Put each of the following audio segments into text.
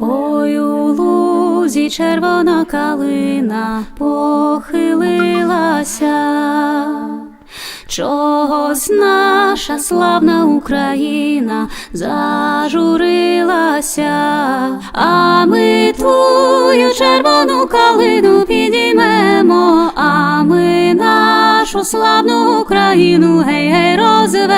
Ой, у лузі червона калина похилилася. Чогось наша славна Україна зажурилася, а ми твою червону калину підіймемо, а ми нашу славну Україну гей, гей, розвеселимо,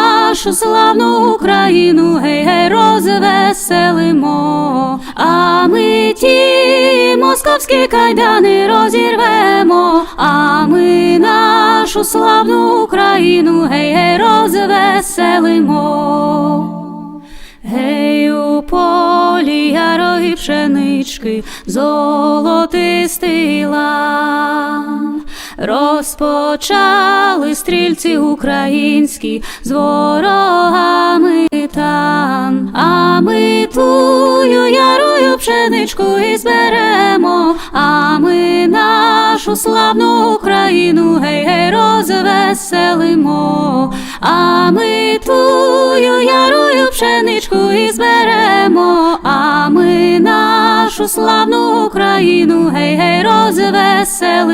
нашу славну Україну гей, гей, розвеселимо, а ми ті московські кайдани розірвемо, а ми нашу славну Україну гей, гей, розвеселимо. Гей, у полі ярої пшенички, золотистий лан. Розпочали стрільці українські з ворогами тан, а ми тую ярою пшеничку і зберемо, а ми нашу славну Україну гей, гей, розвеселимо, а ми тую ярою пшеничку і зберемо, а ми нашу славну Україну гей, гей, розвеселимо.